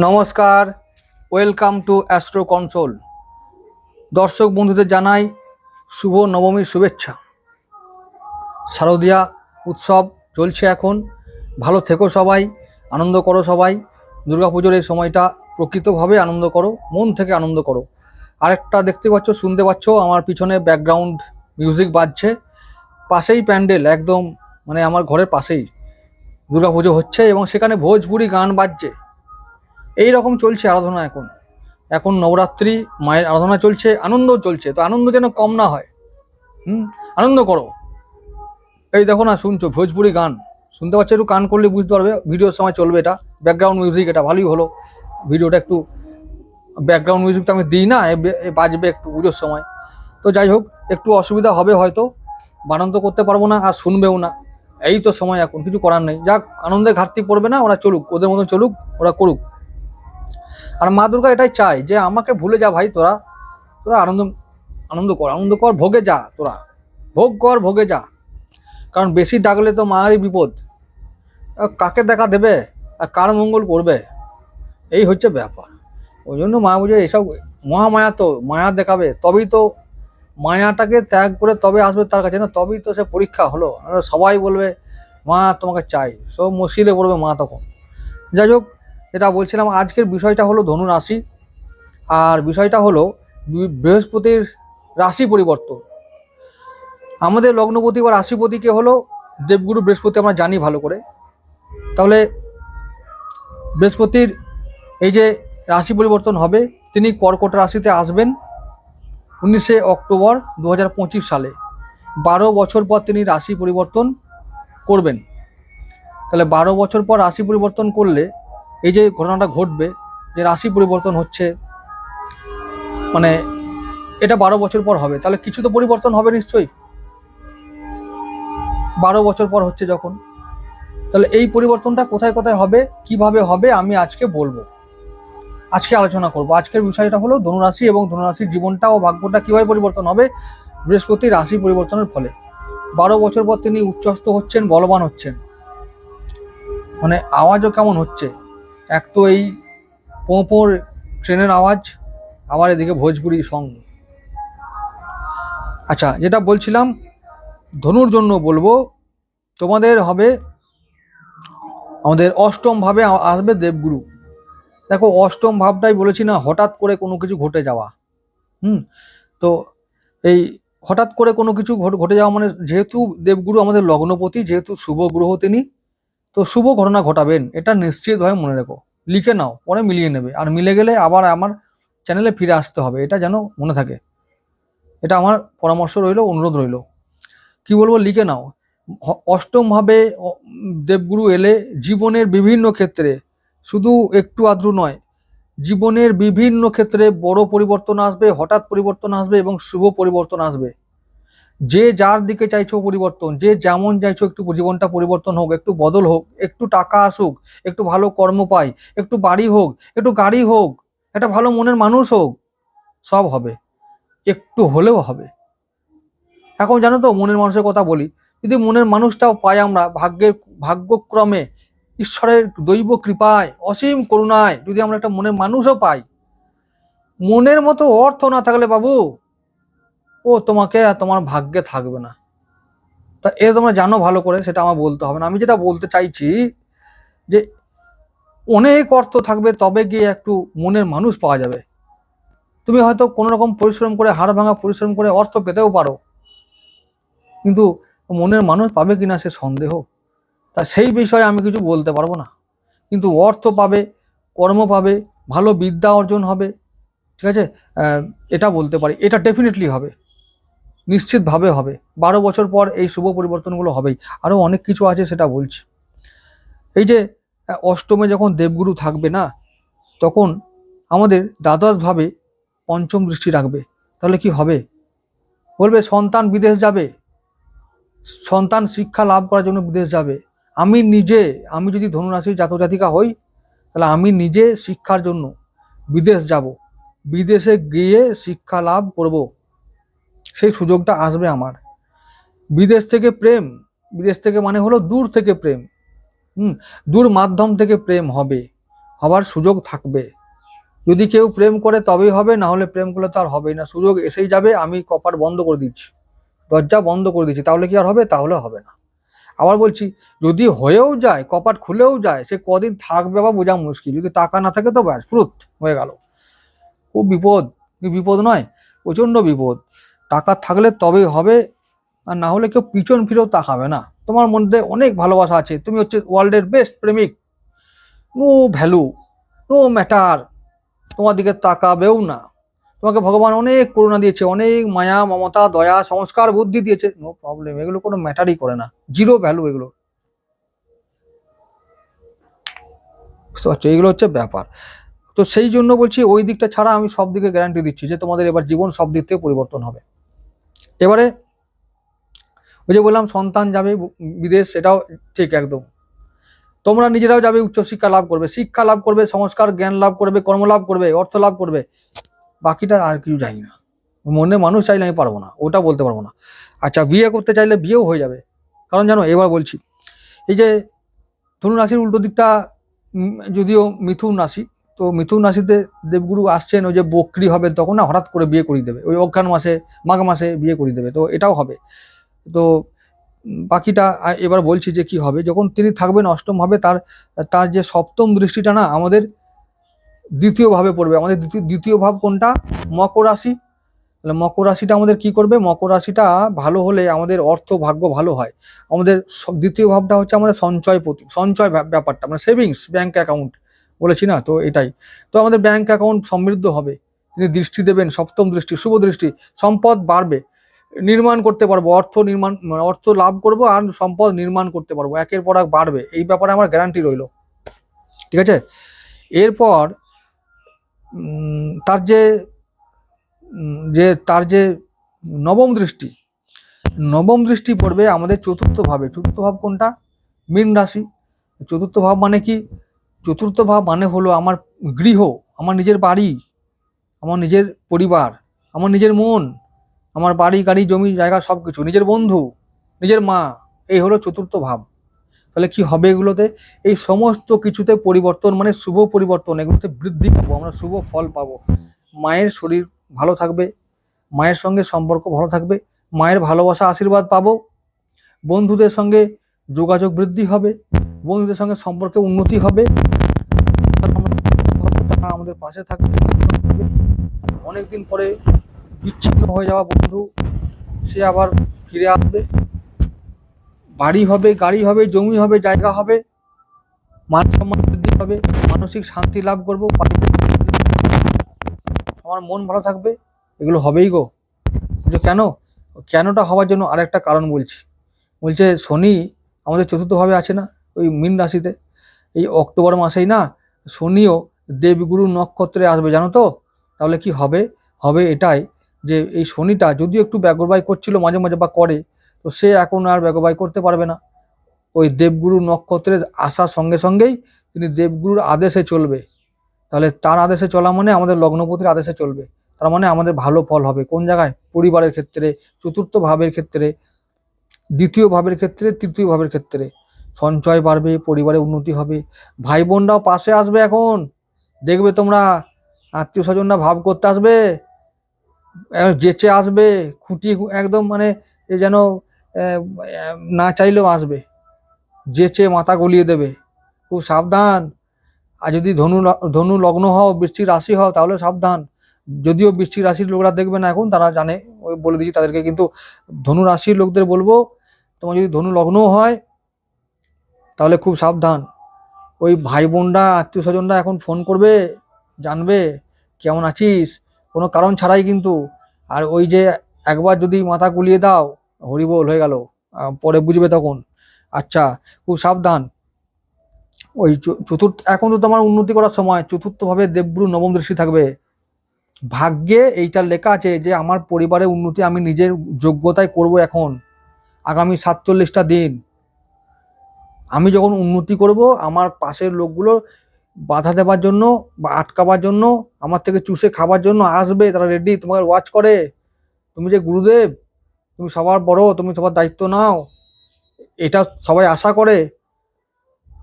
নমস্কার, welcome to astro control দর্শক বন্ধুদের জানাই শুভ নবমীর শুভেচ্ছা। শারদীয়া উৎসব চলছে এখন। ভালো থেকো সবাই, আনন্দ করো সবাই। দুর্গাপুজোর এই সময়টা প্রকৃতভাবে আনন্দ করো, মন থেকে আনন্দ করো। আরেকটা দেখতে পাচ্ছ, শুনতে পাচ্ছ, আমার পিছনে ব্যাকগ্রাউন্ড মিউজিক বাজছে। পাশেই প্যান্ডেল, একদম মানে আমার ঘরের পাশেই। দুর্গাপুজো হচ্ছে এবং সেখানে ভোজপুরি গান বাজছে। এই রকম চলছে আরাধনা এখন। এখন নবরাত্রি, মায়ের আরাধনা চলছে, আনন্দ চলছে। তো আনন্দ যেন কম না হয়। হুম? আনন্দ করো। এই দেখো না, শুনছো? ভোজপুরি গান। শুনতে পাচ্ছ? একটু কান করলে বুঝতে পারবে। ভিডিওর সময় চলবে এটা। ব্যাকগ্রাউন্ড মিউজিক এটা ভালোই হলো। ভিডিওটা একটু ব্যাকগ্রাউন্ড মিউজিক তো আমি দিই না বাজবে একটু পুজোর সময়। তো যাই হোক, একটু অসুবিধা হবে হয়তো। বানান করতে পারব না, আর শুনবেও না। এই তো সময় এখন, কিছু করার নেই। যাক, আনন্দে ঘাটতি পড়বে না, ওরা চলুক। ওদের মতন চলুক, ওরা করুক। আর মা দুর্গা এটাই চায় যে আমাকে ভুলে যা ভাই তোরা তোরা আনন্দ আনন্দ কর আনন্দ কর, ভোগে যা তোরা, ভোগ কর, ভোগে যা। কারণ বেশি ডাকলে তো মায়েরই বিপদ। কাকে দেখা দেবে? আর কার মঙ্গল করবে? এই হচ্ছে ব্যাপার। ওই জন্য মা বুঝে এসব মহামায়া তো, মায়া দেখাবে। তবেই তো মায়াটাকে ত্যাগ করে তবে আসবে তার কাছে না, তবেই তো সে পরীক্ষা হলো। সবাই বলবে, মা তোমাকে চাই। সব মুশকিলে পড়বে মা তখন। যাই হোক যেটা বলছিলাম, আজকের বিষয়টা হলো ধনু রাশি। আর বিষয়টা হলো বৃহস্পতির রাশি পরিবর্তন। আমাদের লগ্নপতি বা রাশিপতিকে হলো দেবগুরু বৃহস্পতি আমরা জানি ভালো করে। তাহলে বৃহস্পতির এই যে রাশি পরিবর্তন হবে, তিনি কর্কট রাশিতে আসবেন উনিশে অক্টোবর দু হাজার পঁচিশ সালে। বারো বছর পর তিনি রাশি পরিবর্তন করবেন। তাহলে বারো বছর পর রাশি পরিবর্তন করলে এই যে ঘটনাটা ঘটবে, যে রাশি পরিবর্তন হচ্ছে মানে এটা বারো বছর পর হবে। তাহলে কিছু তো পরিবর্তন হবে নিশ্চয়ই। বারো বছর পর হচ্ছে যখন। তাহলে এই পরিবর্তনটা কোথায় কোথায় হবে, কীভাবে হবে, আমি আজকে বলব। আজকে আলোচনা করব। আজকের বিষয়টা হলো ধনুরাশি এবং ধনুরাশির জীবনটা ও ভাগ্যটা কীভাবে পরিবর্তন হবে, বৃহস্পতি রাশি পরিবর্তনের ফলে। বারো বছর পর তিনি উচ্চস্থ হচ্ছেন, বলবান হচ্ছেন। মানে আওয়াজও কেমন হচ্ছে? এক তো এই পোঁপোর ট্রেনের আওয়াজ, আবার এদিকে ভোজপুরি সং আচ্ছা যেটা বলছিলাম, ধনুর জন্য বলব, তোমাদের হবে, আমাদের অষ্টম ভাবে আসবে দেবগুরু। দেখো, অষ্টম ভাবটাই বলেছি না, হঠাৎ করে কোনো কিছু ঘটে যাওয়া। হুম, তো এই হঠাৎ করে কোনো কিছু ঘটে যাওয়া মানে যেহেতু দেবগুরু আমাদের লগ্নপতি, যেহেতু শুভ গ্রহ তিনি তো শুভ ঘটনা ঘটাবেন, এটা নিশ্চিতভাবে মনে রেখো। লিখে নাও, পরে মিলিয়ে নেবে। আর মিলে গেলে আবার আমার চ্যানেলে ফিরে আসতে হবে, এটা যেন মনে থাকে। এটা আমার পরামর্শ রইল, অনুরোধ রইল। কি বলব, লিখে নাও। অষ্টমভাবে দেবগুরু এলে জীবনের বিভিন্ন ক্ষেত্রে, শুধু একটু আদ্রু নয়, জীবনের বিভিন্ন ক্ষেত্রে বড় পরিবর্তন আসবে, হঠাৎ পরিবর্তন আসবে এবং শুভ পরিবর্তন আসবে। যে যার দিকে চাইছো পরিবর্তন, যে যেমন চাইছো একটু জীবনটা পরিবর্তন হোক, একটু বদল হোক, একটু টাকা আসুক, একটু ভালো কর্ম পাই, একটু বাড়ি হোক, একটু গাড়ি হোক, একটা ভালো মনের মানুষ হোক, সব হবে। একটু হলেও হবে। এখন জানো তো, মনের মানুষের কথা বলি, যদি মনের মানুষটাও পাই আমরা, ভাগ্যের, ভাগ্যক্রমে ঈশ্বরের দৈব কৃপায়, অসীম করুণায় যদি আমরা একটা মনের মানুষও পাই, মনের মতো অর্থ না থাকলে বাবু ও তোমাকে তোমার ভাগ্যে থাকবে না। তা এ তোমরা জানো ভালো করে, সেটা আমার বলতে হবে না। আমি যেটা বলতে চাইছি যে অনেক অর্থ থাকবে, তবে গিয়ে একটু মনের মানুষ পাওয়া যাবে। তুমি হয়তো কোনো রকম পরিশ্রম করে, হাড় ভাঙা পরিশ্রম করে অর্থ পেতেও পারো। কিন্তু মনের মানুষ পাবে কিনা সে সন্দেহ। তা সেই বিষয়ে আমি কিছু বলতে পারব না। কিন্তু অর্থ পাবে, কর্ম পাবে, ভালো বিদ্যা অর্জন হবে, ঠিক আছে? এটা বলতে পারি। এটা ডেফিনেটলি হবে। নিশ্চিতভাবে হবে। বারো বছর পর এই শুভ পরিবর্তনগুলো হবেই। আরও অনেক কিছু আছে সেটা বলছি। এই যে, অষ্টমে যখন দেবগুরু থাকবে না, তখন আমাদের দ্বাদশভাবে পঞ্চম দৃষ্টি রাখবে। তাহলে কি হবে? বলবে, সন্তান বিদেশ যাবে। সন্তান শিক্ষা লাভ করার জন্য বিদেশ যাবে। আমি নিজে, আমি যদি ধনুরাশির জাতক জাতিকা হই, তাহলে আমি নিজে শিক্ষার জন্য বিদেশ যাব। বিদেশে গিয়ে শিক্ষা লাভ করব। সেই সুযোগটা আসবে আমার। বিদেশ থেকে প্রেম, বিদেশ থেকে মানে হলো দূর থেকে প্রেম। হুম, দূর মাধ্যম থেকে প্রেম হবে, হবার সুযোগ থাকবে। যদি কেউ প্রেম করে তবেই হবে, না হলে প্রেম করলে তো আর হবেই না। সুযোগ এসেই যাবে, আমি কপাট বন্ধ করে দিচ্ছি, দরজা বন্ধ করে দিচ্ছি, তাহলে কি আর হবে? তাহলে হবে না। আবার বলছি, যদি হয়েও যায়, কপাট খুলেও যায়, সে কদিন থাকবে বা বোঝা মুশকিল। যদি টাকা না থাকে তো ব্যাস, ফ্রুত হয়ে গেল। খুব বিপদ বিপদ নয়, প্রচণ্ড বিপদ। টাকা থাকলে তবেই হবে, আর না হলে কেউ পিছন ফিরেও তাকাবে না। তোমার মধ্যে অনেক ভালোবাসা আছে, তুমি হচ্ছে ওয়ার্ল্ডের বেস্ট প্রেমিক। নো ভ্যালু নো ম্যাটার তোমার দিকে তাকাবেও না। তোমাকে ভগবান অনেক করুণা দিয়েছে, অনেক মায়া, মমতা, দয়া, সংস্কার, বুদ্ধি দিয়েছে। নো প্রবলেম এগুলো কোনো ম্যাটারই করে না। জিরো ভ্যালু এগুলো। এগুলো হচ্ছে ব্যাপার। তো সেই জন্য বলছি, ওই দিকটা ছাড়া আমি সব দিকে গ্যারান্টি দিচ্ছি যে তোমাদের এবার জীবন সব দিক থেকে পরিবর্তন হবে। এবারে ওই যে বললাম, সন্তান যাবে বিদেশ, সেটাও ঠিক একদম। তোমরা নিজেরাও যাবে, উচ্চশিক্ষা লাভ করবে, শিক্ষা লাভ করবে, সংস্কার, জ্ঞান লাভ করবে, কর্ম লাভ করবে, অর্থ লাভ করবে। বাকিটা আর কিছু জানি না। মনে মানুষ চাইলে আমি পারব না, ওটা বলতে পারব না। আচ্ছা বিয়ে করতে চাইলে বিয়েও হয়ে যাবে। কারণ জানো, এবার বলছি, এই যে ধরুন রাশির উল্টো দিকটা যদিও মিথুন রাশি তো মিথুন রাশিতে দেবগুরু আসছেন, ওই যে বকরি হবে তখন না হঠাৎ করে বিয়ে করিয়ে দেবে। ওই অজ্ঞান মাসে, মাঘ মাসে বিয়ে করিয়ে দেবে, তো এটাও হবে। তো বাকিটা এবার বলছি যে কি হবে, যখন তিনি থাকবেন, অষ্টম ভাবে তার তার যে সপ্তম দৃষ্টিটা না আমাদের দ্বিতীয় ভাবে পড়বে। আমাদের দ্বিতীয় দ্বিতীয় ভাব কোনটা? মকর রাশি। তাহলে মকর রাশিটা আমাদের কি করবে? মকর রাশিটা ভালো হলে আমাদের অর্থ ভাগ্য ভালো হয়। আমাদের দ্বিতীয় ভাবটা হচ্ছে আমাদের সঞ্চয় প্রতি, সঞ্চয় ব্যা- ব্যাপারটা মানে সেভিংস, ব্যাংক অ্যাকাউন্ট। বলেছি না, তো এটাই। তো আমাদের ব্যাংক অ্যাকাউন্ট সমৃদ্ধ হবে। তিনি দৃষ্টি দেবেন, সপ্তম দৃষ্টি, শুভ দৃষ্টি, সম্পদ বাড়বে। নির্মাণ করতে পারব, অর্থ নির্মাণ মানে অর্থ লাভ করব আর সম্পদ নির্মাণ করতে পারব। একের পর এক বাড়বে। এই ব্যাপারে আমার গ্যারান্টি রইল। ঠিক আছে? এরপর তার যে যে, তার যে নবম দৃষ্টি নবম দৃষ্টি পড়বে আমাদের চতুর্থ ভাবে। চতুর্থ ভাব কোনটা? মীন রাশি। চতুর্থ ভাব মানে কি? চতুর্থ ভাব মানে হলো আমার গৃহ, আমার নিজের বাড়ি, আমার নিজের পরিবার, আমার নিজের মন, আমার বাড়ি, গাড়ি, জমি, জায়গা সব কিছু নিজের বন্ধু, নিজের মা, এই হলো চতুর্থ ভাব তাহলে কি হবে এগুলোতে? এই সমস্ত কিছুতে পরিবর্তন মানে শুভ পরিবর্তন, এগুলোতে বৃদ্ধি পাবো, আমরা শুভ ফল পাবো। মায়ের শরীর ভালো থাকবে, মায়ের সঙ্গে সম্পর্ক ভালো থাকবে, মায়ের ভালোবাসা, আশীর্বাদ পাবো, বন্ধুদের সঙ্গে যোগাযোগ বৃদ্ধি হবে, বন্ধুদের সঙ্গে সম্পর্কে উন্নতি হবে। আমাদের পাশে থাকবে। অনেকদিন পরে বিচ্ছিন্ন হয়ে যাওয়া বন্ধু, সে আবার ফিরে আসবে। বাড়ি হবে, গাড়ি হবে, জমি হবে, জায়গা হবে, মান সম্মান বৃদ্ধি হবে, মানসিক শান্তি লাভ করব আমার মন ভালো থাকবে। এগুলো হবেই গো। যে কেন? কেনটা হওয়ার জন্য আরেকটা কারণ বলছি। বলছে, শনি আমাদের চতুর্থভাবে আছে না, ওই মীন রাশিতে। এই অক্টোবর মাসেই না, শনিও দেবগুরু নক্ষত্রে আসবে, জানো তো? তাহলে কি হবে? হবে এটাই যে এই শনিটা যদিও একটু ব্যগরবাই করছিল, মাঝে মাঝে বা করে, তো সে এখন আর ব্যগবাই করতে পারবে না। ওই দেবগুরু নক্ষত্রে আসার সঙ্গে সঙ্গেই তিনি দেবগুরুর আদেশে চলবে। তাহলে তার আদেশে চলা মানে আমাদের লগ্নপতির আদেশে চলবে। তার মানে আমাদের ভালো ফল হবে। কোন জায়গায়? পরিবারের ক্ষেত্রে, চতুর্থ ভাবের ক্ষেত্রে, দ্বিতীয় ভাবের ক্ষেত্রে, তৃতীয় ভাবের ক্ষেত্রে। সঞ্চয় বাড়বে, পরিবারে উন্নতি হবে। ভাই বোনরাও পাশে আসবে এখন। দেখবে তোমরা আত্মীয় স্বজনরা ভাব করতে আসবে যেচে আসবে খুঁটি একদম মানে এ যেন না চাইলেও আসবে। যেচে মাথা গলিয়ে দেবে। খুব সাবধান। আর যদি ধনু ধনু লগ্ন হও বৃষ্টির রাশি হও, তাহলে সাবধান। যদিও বৃষ্টির রাশির লোকরা দেখবে না এখন, তারা জানে, ওই বলে দিচ্ছি তাদেরকে, কিন্তু ধনু রাশির লোকদের বলব, তোমার যদি ধনু লগ্নও হয়, তাহলে খুব সাবধান। ওই ভাই বোনরা, আত্মীয় স্বজনরা এখন ফোন করবে, জানবে কেমন আছিস? কোনো কারণ ছাড়াই কিন্তু। আর ওই যে একবার যদি মাথা কুলিয়ে দাও, হরিবোল হয়ে গেল পরে বুঝবে তখন। আচ্ছা খুব সাবধান। ওই চতুর্থ, এখন তো তোমার উন্নতি করার সময়, চতুর্থভাবে দেবগুরু নবম দৃষ্টি থাকবে। ভাগ্যে এইটা লেখা আছে যে, আমার পরিবারের উন্নতি আমি নিজের যোগ্যতায় করব এখন, আগামী সাতচল্লিশটা দিন। আমি যখন উন্নতি করব, আমার পাশের লোকগুলো বাধা দেওয়ার জন্য বা আটকাবার জন্য, আমার থেকে চুষে খাবার জন্য আসবে, তারা রেডি তোমাকে ওয়াচ করে। তুমি যে গুরুদেব, তুমি সবার বড়, তুমি সবার দায়িত্ব নাও। এটা সবাই আশা করে।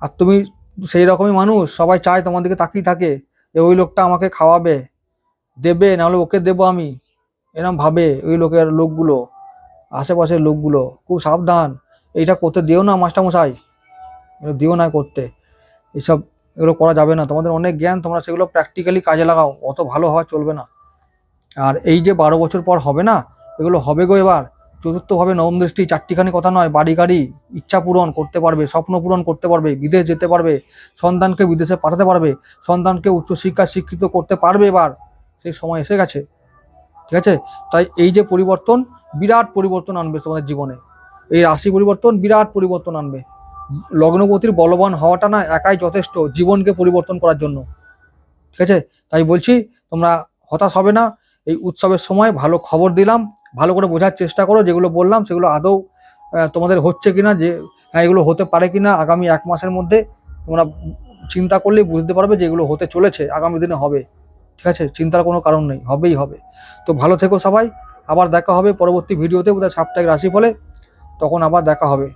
আর তুমি সেই রকমই মানুষ, সবাই চায় তোমার দিকে তাকিয়ে থাকে যে ওই লোকটা আমাকে খাওয়াবে, দেবে, নাহলে ওকে দেবো আমি। এরম ভাবে ওই লোকের লোকগুলো, আশেপাশের লোকগুলো, খুব সাবধান। এইটা করতে দিও না, মাস্টারমশাই। দিও না করতে। এসব এগুলো করা যাবে না। তোমাদের অনেক জ্ঞান, তোমরা সেগুলো প্র্যাকটিক্যালি কাজে লাগাও। অত ভালো হওয়া চলবে না। আর এই যে বারো বছর পর হবে না, এগুলো হবে গো এবার। চতুর্থভাবে নবম দৃষ্টি, চারটিখানি কথা নয়, বাড়ি গাড়ি, ইচ্ছা পূরণ করতে পারবে, স্বপ্ন পূরণ করতে পারবে, বিদেশ যেতে পারবে, সন্তানকে বিদেশে পাঠাতে পারবে, সন্তানকে উচ্চশিক্ষা শিক্ষিত করতে পারবে এবার। সেই সময় এসে গেছে। ঠিক আছে? তাই এই যে পরিবর্তন, বিরাট পরিবর্তন আনবে তোমাদের জীবনে। এই রাশি পরিবর্তন বিরাট পরিবর্তন আনবে। লগ্নপতির বলবান হওয়াটা না একাই যথেষ্ট জীবনকে পরিবর্তন করার জন্য। ঠিক আছে? তাই বলছি, তোমরা হতাশ হবে না। এই উৎসবের সময় ভালো খবর দিলাম, ভালো করে বোঝার চেষ্টা করো, যেগুলো বললাম সেগুলো আদৌ তোমাদের হচ্ছে কিনা, যে হ্যাঁ এগুলো হতে পারে কিনা আগামী এক মাসের মধ্যে তোমরা চিন্তা করলেই বুঝতে পারবে যে এগুলো হতে চলেছে, আগামী দিনে হবে। ঠিক আছে? চিন্তার কোনো কারণ নেই, হবেই হবে। তো ভালো থেকো সবাই, আবার দেখা হবে পরবর্তী ভিডিওতে, বোধহয় সাপ্তাহিক রাশি ফলে তখন আবার দেখা হবে।